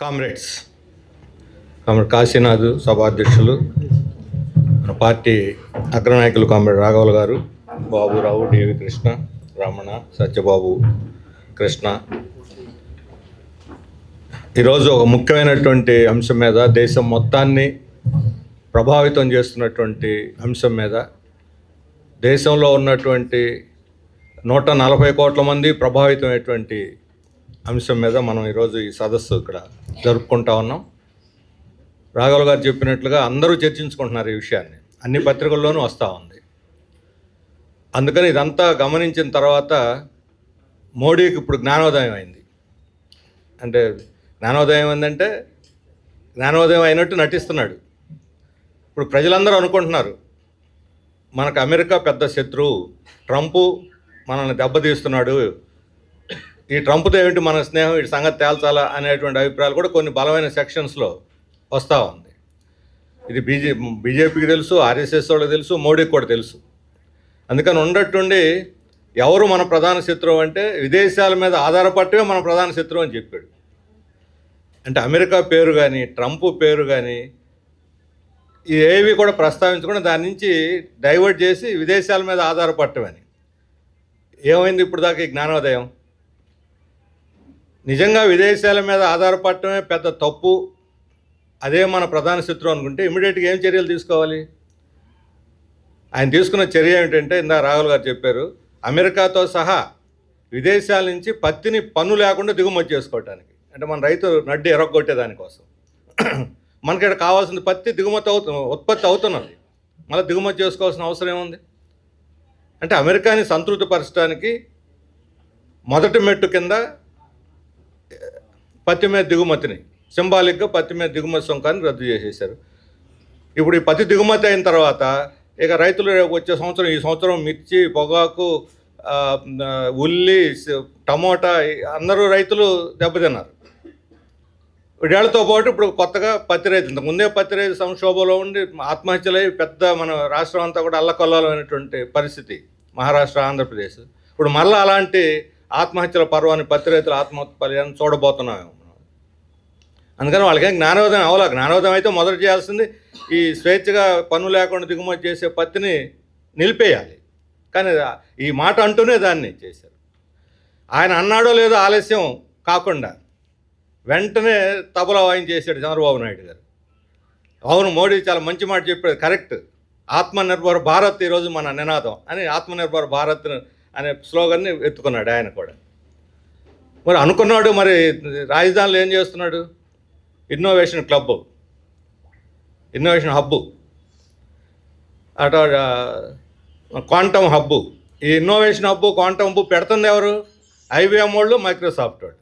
Comrades. Comrade Kashinath సభాధ్యక్షులు మన party అగ్రనాయకులు comrade రాఘవులు గారు బాబురావు డివి కృష్ణ రమణ సత్యబాబు కృష్ణ. ఈరోజు ఒక ముఖ్యమైనటువంటి అంశం మీద దేశం మొత్తాన్ని ప్రభావితం చేస్తున్నటువంటి అంశం మీద దేశంలో ఉన్నటువంటి నూట నలభై కోట్ల మంది ప్రభావితమైనటువంటి అంశం మీద మనం ఈరోజు ఈ సదస్సు ఇక్కడ జరుపుకుంటా ఉన్నాం. రాఘవ గారు చెప్పినట్లుగా అందరూ చర్చించుకుంటున్నారు ఈ విషయాన్ని. అన్ని పత్రికల్లోనూ వస్తూ ఉంది. అందుకని ఇదంతా గమనించిన తర్వాత మోడీకి ఇప్పుడు జ్ఞానోదయం అయింది. అంటే జ్ఞానోదయం ఏంటంటే జ్ఞానోదయం అయినట్టు నటిస్తున్నాడు. ఇప్పుడు ప్రజలందరూ అనుకుంటున్నారు మనకు అమెరికా పెద్ద శత్రువు ట్రంపు మనల్ని దెబ్బతీస్తున్నాడు ఈ ట్రంప్తో ఏమిటి మన స్నేహం? ఈ సంగతి తేల్చాలా అనేటువంటి అభిప్రాయాలు కూడా కొన్ని బలమైన సెక్షన్స్లో వస్తూ ఉంది. ఇది బీజే బీజేపీకి తెలుసు ఆర్ఎస్ఎస్ వాళ్ళకి తెలుసు మోడీకి కూడా తెలుసు. అందుకని ఉండట్టుండి ఎవరు మన ప్రధాన శత్రువు అంటే విదేశాల మీద ఆధారపడటమే మన ప్రధాన శత్రువు అని చెప్పాడు. అంటే అమెరికా పేరు కానీ ట్రంప్ పేరు కానీ ఏవి కూడా ప్రస్తావించకుండా దాని నుంచి డైవర్ట్ చేసి విదేశాల మీద ఆధారపడటమని. ఏమైంది ఇప్పుడు దాకా ఈ జ్ఞానోదయం? నిజంగా విదేశాల మీద ఆధారపడటమే పెద్ద తప్పు. అదే మన ప్రధాన శత్రువు అనుకుంటే ఇమీడియట్గా ఏం చర్యలు తీసుకోవాలి? ఆయన తీసుకున్న చర్య ఏమిటంటే ఇందా రాహుల్ గారు చెప్పారు అమెరికాతో సహా విదేశాల నుంచి పత్తిని పన్ను లేకుండా దిగుమతి చేసుకోవటానికి. అంటే మన రైతు నడ్డి ఎరగొట్టే దానికోసం మనకి ఇక్కడ కావాల్సిన పత్తి దిగుమతి అవుతు ఉత్పత్తి అవుతున్నది. మళ్ళీ దిగుమతి చేసుకోవాల్సిన అవసరం ఏముంది? అంటే అమెరికాని సంతృప్తిపరచడానికి మొదటి మెట్టు కింద పత్తి మీద దిగుమతిని సింబాలిక్గా పత్తి మీద దిగుమతి సుంకాన్ని రద్దు చేసేశారు. ఇప్పుడు ఈ పత్తి దిగుమతి అయిన తర్వాత ఇక రైతులు వచ్చే సంవత్సరం ఈ సంవత్సరం మిర్చి పొగాకు ఉల్లి టమోటా అందరూ రైతులు దెబ్బతిన్నారు. వీళ్ళతో పాటు ఇప్పుడు కొత్తగా పత్తి రైతు ఇంతకుముందే పత్తి రైతు సంక్షోభంలో ఉండి ఆత్మహత్యలై పెద్ద మన రాష్ట్రం అంతా కూడా అల్లకొల్లమైనటువంటి పరిస్థితి మహారాష్ట్ర ఆంధ్రప్రదేశ్. ఇప్పుడు మళ్ళీ అలాంటి ఆత్మహత్యల పర్వాన్ని పత్తి రైతుల ఆత్మహత్య పర్యాన్ని చూడబోతున్నాం. అందుకని వాళ్ళకేం జ్ఞానోదయం అవలా జ్ఞానోదయం అయితే మొదట చేయాల్సింది ఈ స్వేచ్ఛగా పన్ను లేకుండా దిగుమతి చేసే పత్తిని నిలిపేయాలి. కానీ ఈ మాట అంటూనే దాన్ని చేశారు. ఆయన అన్నాడో లేదో ఆలస్యం కాకుండా వెంటనే తబలా వాయించేసాడు చంద్రబాబు నాయుడు గారు. అవును మోడీ చాలా మంచి మాట చెప్పాడు. కరెక్ట్. ఆత్మనిర్భర్ భారత్ ఈరోజు మన నినాదం అని ఆత్మనిర్భర్ భారత్ అనే స్లోగన్ని ఎత్తుకున్నాడు ఆయన కూడా. మరి అనుకున్నాడు మరి రాజధానిలో ఏం చేస్తున్నాడు? ఇన్నోవేషన్ క్లబ్ ఇన్నోవేషన్ హబ్బు అట క్వాంటమ్ హబ్బు ఈ ఇన్నోవేషన్ హబ్బు క్వాంటమ్ హబ్బు పెడుతుంది ఎవరు? ఐబిఎం వాళ్ళు మైక్రోసాఫ్ట్ వాళ్ళు.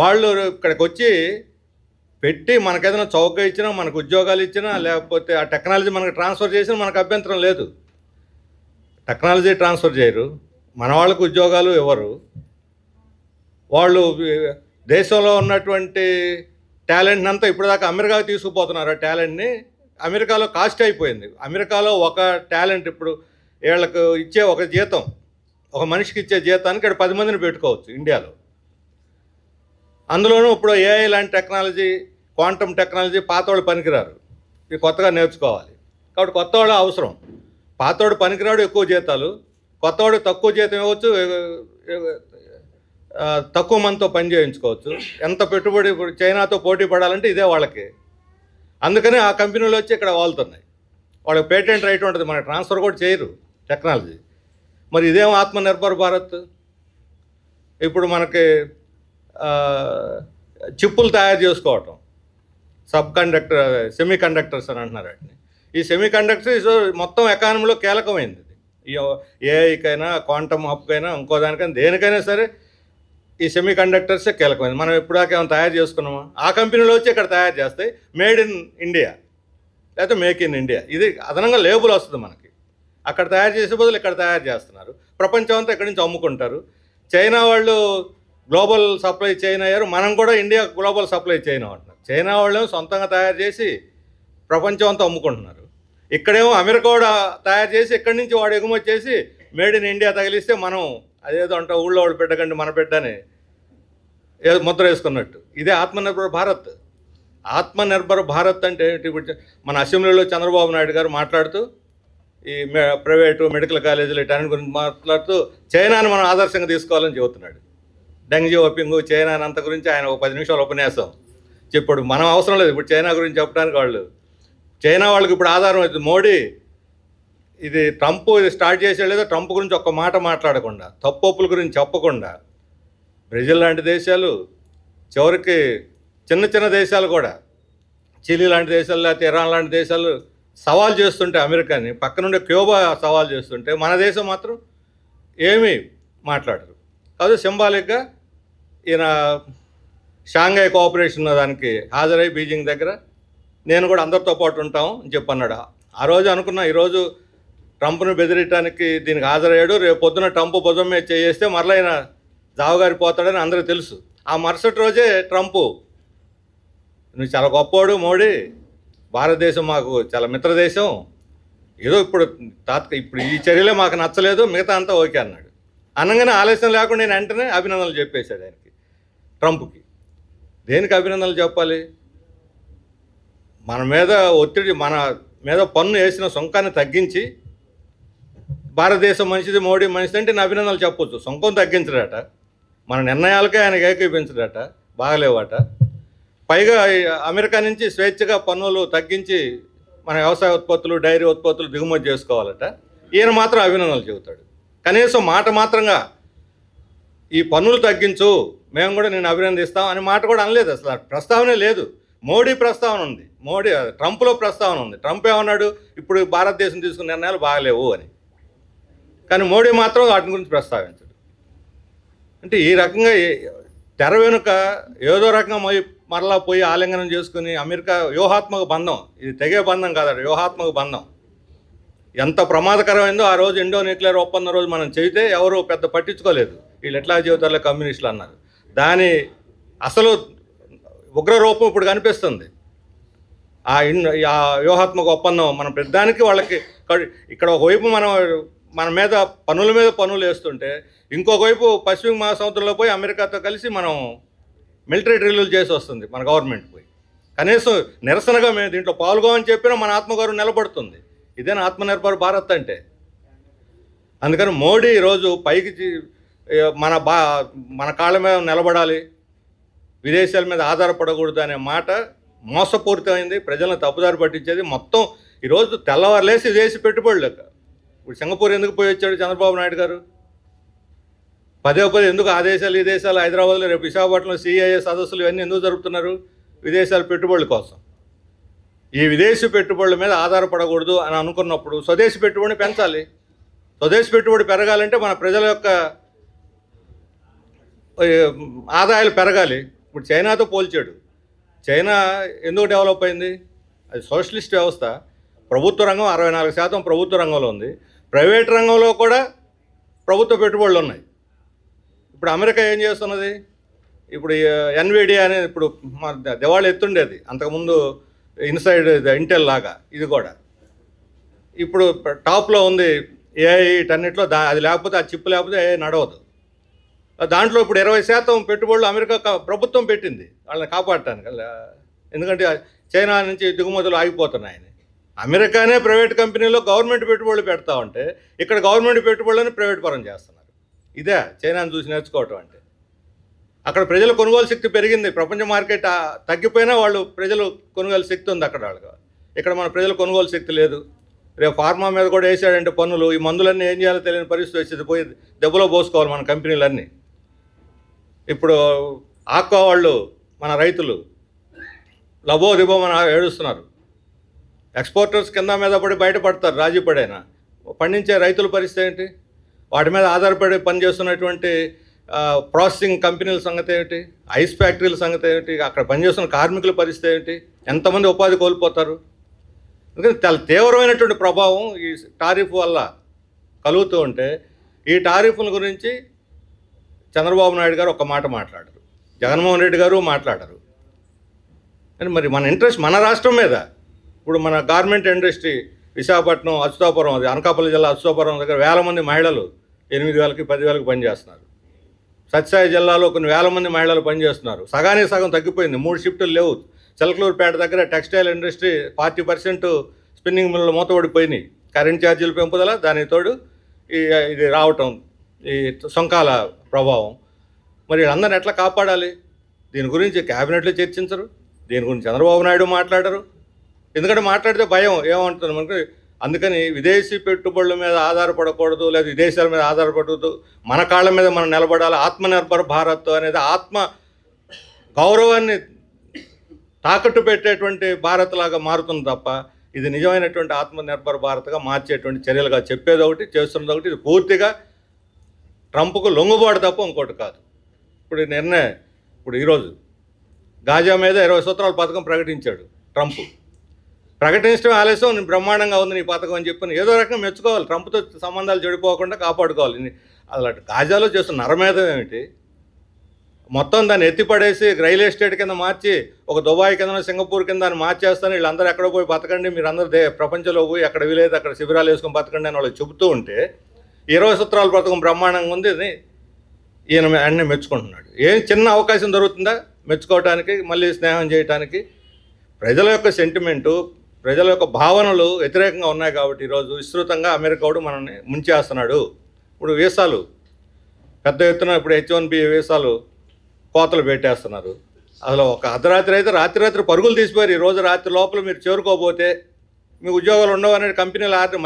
వాళ్ళు ఇక్కడికి వచ్చి పెట్టి మనకేదైనా చౌక ఇచ్చినా మనకు ఉద్యోగాలు ఇచ్చినా లేకపోతే ఆ టెక్నాలజీ మనకు ట్రాన్స్ఫర్ చేసినా మనకు అభ్యంతరం లేదు. టెక్నాలజీ ట్రాన్స్ఫర్ చేయరు. మన వాళ్ళకు ఉద్యోగాలు ఇవ్వరు. వాళ్ళు దేశంలో ఉన్నటువంటి టాలెంట్ని అంతా ఇప్పటిదాకా అమెరికాకి తీసుకుపోతున్నారు. ఆ టాలెంట్ని అమెరికాలో కాస్ట్ అయిపోయింది. అమెరికాలో ఒక టాలెంట్ ఇప్పుడు వీళ్ళకు ఇచ్చే ఒక జీతం ఒక మనిషికి ఇచ్చే జీతానికి ఇక్కడ పది మందిని పెట్టుకోవచ్చు ఇండియాలో. అందులోనూ ఇప్పుడు ఏఐ లాంటి టెక్నాలజీ క్వాంటమ్ టెక్నాలజీ పాత వాళ్ళు పనికిరారు. ఇవి కొత్తగా నేర్చుకోవాలి. కాబట్టి కొత్త వాళ్ళు అవసరం. పాతవాడు పనికిరాడు ఎక్కువ జీతాలు కొత్తవాడు తక్కువ జీతం ఇవ్వచ్చు తక్కువ మందితో పని చేయించుకోవచ్చు. ఎంత పెట్టుబడి ఇప్పుడు చైనాతో పోటీ పడాలంటే ఇదే వాళ్ళకి. అందుకని ఆ కంపెనీలు వచ్చి ఇక్కడ వాళ్తున్నాయి. వాళ్ళకి పేటెంట్ రైట్ ఉంటుంది మన ట్రాన్స్ఫర్ కూడా చేయరు టెక్నాలజీ. మరి ఇదేం ఆత్మనిర్భర్ భారత్? ఇప్పుడు మనకి చిప్పులు తయారు చేసుకోవటం. సబ్ కండక్టర్ సెమీ కండక్టర్స్ అని అంటున్నారు వాటిని. ఈ సెమీ కండక్టర్స్ మొత్తం ఎకానమీలో కీలకమైంది. ఈ ఏఐకైనా క్వాంటమ్ హబ్కైనా ఇంకో దానికైనా దేనికైనా సరే ఈ సెమీ కండక్టర్సే కీలకమైంది. మనం ఎప్పుడాక ఏమైనా తయారు చేసుకున్నామా? ఆ కంపెనీలో వచ్చి ఇక్కడ తయారు చేస్తాయి. మేడ్ ఇన్ ఇండియా లేకపోతే మేక్ ఇన్ ఇండియా ఇది అదనంగా లేబుల్ వస్తుంది మనకి. అక్కడ తయారు చేసే బదులు ఇక్కడ తయారు చేస్తున్నారు. ప్రపంచం అంతా ఇక్కడి నుంచి అమ్ముకుంటారు. చైనా వాళ్ళు గ్లోబల్ సప్లై చైన్ అయ్యారు. మనం కూడా ఇండియా గ్లోబల్ సప్లై చైన్ అంటున్నారు. చైనా వాళ్ళు సొంతంగా తయారు చేసి ప్రపంచం అంతా అమ్ముకుంటున్నారు. ఇక్కడేమో అమెరికా కూడా తయారు చేసి ఇక్కడి నుంచి వాడు ఎగుమతి చేసి మేడ్ ఇన్ ఇండియా తగిలిస్తే మనం అదేదో అంట ఊళ్ళో వాడు పెట్టకండి మన పెట్టని ముద్ర వేసుకున్నట్టు. ఇదే ఆత్మనిర్భర భారత్. ఆత్మనిర్భర భారత్ అంటే ఇప్పుడు మన అసెంబ్లీలో చంద్రబాబు నాయుడు గారు మాట్లాడుతూ ఈ మె ప్రైవేటు మెడికల్ కాలేజీలు ఇటాన్ని గురించి మాట్లాడుతూ చైనాను మనం ఆదర్శంగా తీసుకోవాలని చెబుతున్నాడు. డెంగ్జీ ఓపింగ్ చైనా అంత గురించి ఆయన ఒక పది నిమిషాలు ఉపన్యాసం చెప్పాడు. మనం అవసరం లేదు. ఇప్పుడు చైనా గురించి చెప్పడానికి వాళ్ళు చైనా వాళ్ళకి ఇప్పుడు ఆధారం అవుతుంది. మోడీ ఇది ట్రంప్ ఇది స్టార్ట్ చేసేలేదో ట్రంప్ గురించి ఒక్క మాట మాట్లాడకుండా తప్పొప్పుల గురించి చెప్పకుండా బ్రెజిల్ లాంటి దేశాలు చివరికి చిన్న చిన్న దేశాలు కూడా చిలీ లాంటి దేశాలు లేకపోతే ఇరాన్ లాంటి దేశాలు సవాల్ చేస్తుంటే అమెరికాని పక్కనుండే క్యూబా సవాల్ చేస్తుంటే మన దేశం మాత్రం ఏమీ మాట్లాడరు కాదు సింబాలిక్గా ఈయన షాంఘై కోఆపరేషన్ దానికి హాజరై బీజింగ్ దగ్గర నేను కూడా అందరితో పాటు ఉంటాం అని చెప్పన్నాడు. ఆ రోజు అనుకున్నా ఈరోజు ట్రంప్ను బెదిరించడానికి దీనికి హాజరయ్యాడు. రేపు పొద్దున ట్రంప్ భుజం మీద చేస్తే మరలైన జావగారి పోతాడని అందరికీ తెలుసు. ఆ మరుసటి రోజే ట్రంప్ నువ్వు చాలా గొప్పవాడు మోడీ. భారతదేశం మాకు చాలా మిత్రదేశం. ఏదో ఇప్పుడు తాత్క ఇప్పుడు ఈ చర్యలే మాకు నచ్చలేదు మిగతా అంతా ఓకే అన్నాడు. అనగానే ఆలస్యం లేకుండా నేను వెంటనే అభినందనలు చెప్పేశాడు ఆయనకి ట్రంప్కి. దేనికి అభినందనలు చెప్పాలి? మన మీద ఒత్తిడి మన మీద పన్ను వేసిన సుంకాన్ని తగ్గించి భారతదేశం మంచిది మోడీ మంచిది అంటే నేను అభినందనలు చెప్పొచ్చు. సుంకం తగ్గించడట. మన నిర్ణయాలకే ఆయన ఏకీపించడట. బాగలేవాట. పైగా అమెరికా నుంచి స్వేచ్ఛగా పన్నులు తగ్గించి మన వ్యవసాయ ఉత్పత్తులు డైరీ ఉత్పత్తులు దిగుమతి చేసుకోవాలట. ఈయన మాత్రం అభినందనలు చెబుతాడు. కనీసం మాట మాత్రంగా ఈ పన్నులు తగ్గించు మేము కూడా నేను అభినందిస్తాం అనే మాట కూడా అనలేదు అసలు. ప్రస్తావనే లేదు. మోడీ ప్రస్తావన ఉంది. మోడీ ట్రంప్లో ప్రస్తావన ఉంది. ట్రంప్ ఏమన్నాడు? ఇప్పుడు భారతదేశం తీసుకున్న నిర్ణయాలు బాగలేవు అని. కానీ మోడీ మాత్రం వాటి గురించి ప్రస్తావించడు. అంటే ఈ రకంగా తెర వెనుక ఏదో రకంగా పోయి మరలా పోయి ఆలింగనం చేసుకుని అమెరికా వ్యూహాత్మక బంధం ఇది తెగే బంధం కాదు వ్యూహాత్మక బంధం. ఎంత ప్రమాదకరమైందో ఆ రోజు ఇండో న్యూక్లియర్ ఒప్పందం రోజు మనం చెబితే ఎవరు పెద్ద పట్టించుకోలేదు. వీళ్ళు ఎట్లా చెబుతారులే కమ్యూనిస్టులు అన్నారు. దాని అసలు ఉగ్ర రూపం ఇప్పుడు కనిపిస్తుంది. ఆ ఇన్ ఆ వ్యూహాత్మక ఒప్పందం మనం ప్రతిదానికి వాళ్ళకి ఇక్కడ ఒకవైపు మనం మన మీద పనుల మీద పనులు వేస్తుంటే ఇంకొక వైపు పశ్చిమ మహాసముద్రంలో పోయి అమెరికాతో కలిసి మనం మిలిటరీ డ్రిల్లులు చేసి వస్తుంది మన గవర్నమెంట్ పోయి. కనీసం నిరసనగా మేము దీంట్లో పాల్గొమని చెప్పినా మన ఆత్మగౌరవం నిలబడుతుంది. ఇదేనా ఆత్మనిర్భర్ భారత్ అంటే? అందుకని మోడీ ఈరోజు పైకి మన బా మన కాళ్ళ మీద నిలబడాలి విదేశాల మీద ఆధారపడకూడదు అనే మాట మోసపూరితమైంది ప్రజలను తప్పుదారి పట్టించేది. మొత్తం ఈరోజు తెల్లవారులేసి విదేశీ పెట్టుబడులు ఇప్పుడు సింగపూర్ ఎందుకు పోయి వచ్చాడు చంద్రబాబు నాయుడు గారు? పదే పదే ఎందుకు ఆ దేశాలు ఈ దేశాలు హైదరాబాద్లో రేపు విశాఖపట్నంలో సిఐఏ సదస్సులు ఇవన్నీ ఎందుకు జరుపుతున్నారు? విదేశాల పెట్టుబడుల కోసం. ఈ విదేశీ పెట్టుబడుల మీద ఆధారపడకూడదు అని అనుకున్నప్పుడు స్వదేశీ పెట్టుబడిని పెంచాలి. స్వదేశీ పెట్టుబడి పెరగాలంటే మన ప్రజల యొక్క ఆదాయాలు పెరగాలి. ఇప్పుడు చైనాతో పోల్చాడు. చైనా ఎందుకు డెవలప్ అయింది? అది సోషలిస్ట్ వ్యవస్థ. ప్రభుత్వ రంగం అరవై నాలుగు శాతం ప్రభుత్వ రంగంలో ఉంది. ప్రైవేట్ రంగంలో కూడా ప్రభుత్వ పెట్టుబడులు ఉన్నాయి. ఇప్పుడు అమెరికా ఏం చేస్తున్నది? ఇప్పుడు ఎన్విడియా uh, అనేది ఇప్పుడు మా దివాళి ఎత్తుండేది అంతకుముందు ఇన్సైడ్ ఇంటెల్ లాగా ఇది కూడా. ఇప్పుడు టాప్లో ఉంది ఏఐ ఇటన్నిటిలో దా అది లేకపోతే ఆ చిప్ లేకపోతే ఏఐ నడవదు. దాంట్లో ఇప్పుడు ఇరవై శాతం పెట్టుబడులు అమెరికా ప్రభుత్వం పెట్టింది. వాళ్ళని కాపాడటానికి. ఎందుకంటే చైనా నుంచి దిగుమతులు ఆగిపోతున్నాయని. అమెరికానే ప్రైవేట్ కంపెనీలో గవర్నమెంట్ పెట్టుబడులు పెడతా ఉంటే ఇక్కడ గవర్నమెంట్ పెట్టుబడులను ప్రైవేట్ పరం చేస్తున్నారు. ఇదే చైనాను చూసి నేర్చుకోవటం అంటే. అక్కడ ప్రజల కొనుగోలు శక్తి పెరిగింది. ప్రపంచ మార్కెట్ తగ్గిపోయినా వాళ్ళు ప్రజలు కొనుగోలు శక్తి ఉంది అక్కడ వాళ్ళకి. ఇక్కడ మన ప్రజల కొనుగోలు శక్తి లేదు. రేపు ఫార్మా మీద కూడా వేసాడంటే పన్నులు. ఈ మందులన్నీ ఏం చేయాలో తెలియని పరిస్థితి వచ్చేది. పోయి దెబ్బలో పోసుకోవాలి మన కంపెనీలన్నీ. ఇప్పుడు ఆక్వా వాళ్ళు మన రైతులు లబో దిబో మన ఏడుస్తున్నారు. ఎక్స్పోర్టర్స్ కింద మీద పడి బయటపడతారు రాజీ పడైనా? పండించే రైతుల పరిస్థితి ఏంటి? వాటి మీద ఆధారపడి పనిచేస్తున్నటువంటి ప్రాసెసింగ్ కంపెనీల సంగతి ఏమిటి ఐస్ ఫ్యాక్టరీల సంగతి ఏమిటి అక్కడ పనిచేస్తున్న కార్మికుల పరిస్థితి ఏమిటి ఎంతమంది ఉపాధి కోల్పోతారు? ఎందుకంటే చాలా తీవ్రమైనటువంటి ప్రభావం ఈ టారిఫ్ వల్ల కలుగుతూ ఉంటే ఈ టారిఫ్ల గురించి చంద్రబాబు నాయుడు గారు ఒక మాట మాట్లాడరు. జగన్మోహన్ రెడ్డి గారు మాట్లాడరు. అని మరి మన ఇంట్రెస్ట్ మన రాష్ట్రం మీద. ఇప్పుడు మన గార్మెంట్ ఇండస్ట్రీ విశాఖపట్నం అచ్యుతాపురం అది అనకాపల్లి జిల్లా అచ్యుతాపురం దగ్గర వేల మంది మహిళలు ఎనిమిది వేలకి పదివేలకు పనిచేస్తున్నారు సత్యసాయి జిల్లాలో కొన్ని వేల మంది మహిళలు పనిచేస్తున్నారు సగానికి సగం తగ్గిపోయింది. మూడు షిఫ్టులు లేవు. చిలకలూరుపేట దగ్గర textile industry forty percent spinning mill మూతపడిపోయినాయి current ఛార్జీలు పెంపుదల దానికి తోడు ఈ ఇది రావటం ఈ సొంకాల ప్రభావం. మరి అందరిని ఎట్లా కాపాడాలి? దీని గురించి క్యాబినెట్లో చర్చించరు. దీని గురించి చంద్రబాబు నాయుడు మాట్లాడరు. ఎందుకంటే మాట్లాడితే భయం ఏమంటుంది మనకి? అందుకని విదేశీ పెట్టుబడుల మీద ఆధారపడకూడదు లేదా విదేశాల మీద ఆధారపడకూడదు. మన కాళ్ళ మీద మనం నిలబడాలి. ఆత్మనిర్భర్ భారత్ అనేది ఆత్మ గౌరవాన్ని తాకట్టు పెట్టేటువంటి భారత్ లాగా మారుతుంది తప్ప ఇది నిజమైనటువంటి ఆత్మనిర్భర్ భారత్గా మార్చేటువంటి చర్యలుగా చెప్పేది ఒకటి చేస్తున్నది ఒకటి. ఇది పూర్తిగా ట్రంప్కు లొంగుబాటు తప్ప ఇంకోటి కాదు. ఇప్పుడు నిర్ణయం ఇప్పుడు ఈరోజు గాజా మీద ఇరవై సూత్రాల పథకం ప్రకటించాడు ట్రంప్. ప్రకటించడం ఆలస్యం బ్రహ్మాండంగా ఉంది నీ పథకం అని చెప్పి ఏదో రకంగా మెచ్చుకోవాలి. ట్రంప్తో సంబంధాలు చెడిపోకుండా కాపాడుకోవాలి. అలాంటి గాజాలో చేస్తున్న నరమేధం ఏమిటి? మొత్తం దాన్ని ఎత్తిపడేసి రైల్ ఎస్టేట్ కింద మార్చి ఒక దుబాయ్ కింద సింగపూర్ కింద దాన్ని మార్చేస్తాను. వీళ్ళందరూ ఎక్కడ పోయి బతకండి. మీరు అందరూ దే ప్రపంచంలో పోయి ఎక్కడ వీలైతే అక్కడ శిబిరాలు వేసుకొని బతకండి అని వాళ్ళు చెబుతూ ఉంటే ఇరవై సూత్రాల పథకం బ్రహ్మాండంగా ఉంది ఈయన అన్నీ మెచ్చుకుంటున్నాడు. ఏం చిన్న అవకాశం దొరుకుతుందా? మెచ్చుకోవటానికి మళ్ళీ స్నేహం చేయటానికి? ప్రజల యొక్క సెంటిమెంటు ప్రజల యొక్క భావనలు వ్యతిరేకంగా ఉన్నాయి కాబట్టి ఈరోజు విస్తృతంగా అమెరికాడు మనల్ని ముంచేస్తున్నాడు. ఇప్పుడు వీసాలు పెద్ద ఎత్తున ఇప్పుడు హెచ్ వన్ బి వీసాలు కోతలు పెట్టేస్తున్నారు. అసలు ఒక అర్ధరాత్రి అయితే రాత్రి రాత్రి పరుగులు తీసిపోయారు. ఈ రోజు రాత్రి లోపల మీరు చేరుకోబోతే మీ ఉద్యోగాలు ఉండవు అనేది కంపెనీలు ఆర్డర్